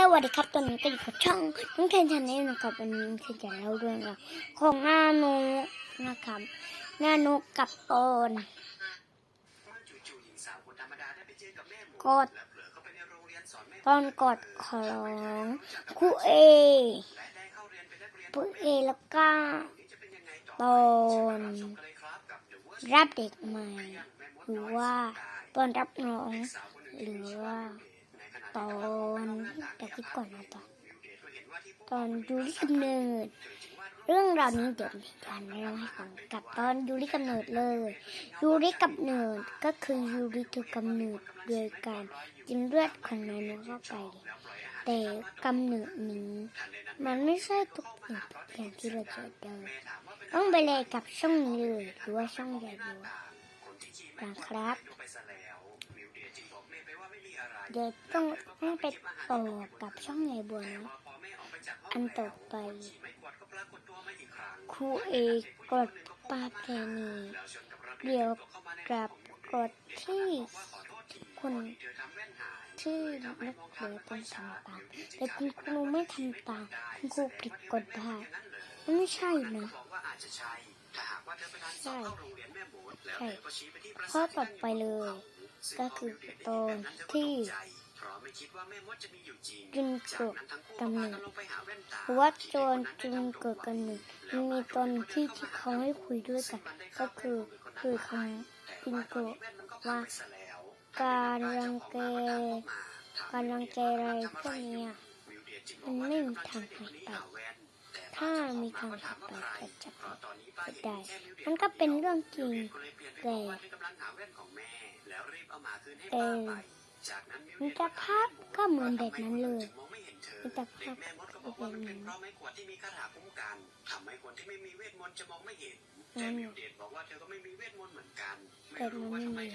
สวัสดีครับตอนนี้ก็อยู่กับช่องน้องเทนชาแนลนะครับวันนี้คือจะเล่าเรื่องราวของนาโนนะครับนาโนกับปอนจู่ๆหนูกอดและเผลอเข้าไปในโรงเรียนสอนกอดขอร้องครูเอครูเอแล้วก็ตอนรับเด็กใหม่หรือว่าสุดปอนรับน้องหรือว่าในขณะตอิดก่อนนะตอนวิวเดชก็เห็นว่าที่พวกตอนยูริกำเนิด เรื่องราวนี้เดี๋ยวมีการเล่าให้ฟังกับตอนยูริกำเนิดเลยยูริกำเนิดก็คือยูริถูกกำเนิดโดยการกินเลือดของนายนเข้าไป แต่กำเนิดนี้ มันไม่ใช่ทุกอย่างอย่างที่เราเจอเดิต้องไปเลยกับช่องนี้เลยหรือว่าช่องใหญ่ดูนะครับ เดี๋ยวต้องต้องไปต่อกับช่องใหญ่บัวนะอันต่อไปครูเอกดปาเพนีเดี๋ยวกลับกดที่คนที่นักเรียนต้องทำตามแต่คุณครูไม่ทำตามคุณครูผิดกฎได้ไม่ใช่นะใช่ใช่ข้อต่อไปเลย ก็คือตอนที่จุนเกิดกันทั้งคู่กำเนิดก็พากันลงไปหาแว่าหรือว่าโจรจุนเกิดกำเนิดมันมีตอนที่ที่เขาให้คุยด้วยกัน ก็คือคือคำพิงโกะว่าการรังแกการรังแกอะไรพวกเนี้ยมันไม่มีทางหายไปถ้ามีทางหายไปก็จะได้มันก็เป็นเรื่องจริงแต่ แต่มิตรภาพก็เหมือนแบบนั้นเลยมิตรภาพก็เป็นแบบนั้นเพราะไม้ขวดที่มีคาถาคุ้มกันทำให้คนที่ไม่มีเวทมนต์จะมองไม่เห็นนั่แต่นมิวเดตบอกว่าเธอก็ไม่มีเวทมนต์เหมือนกันแต่มันไม่มี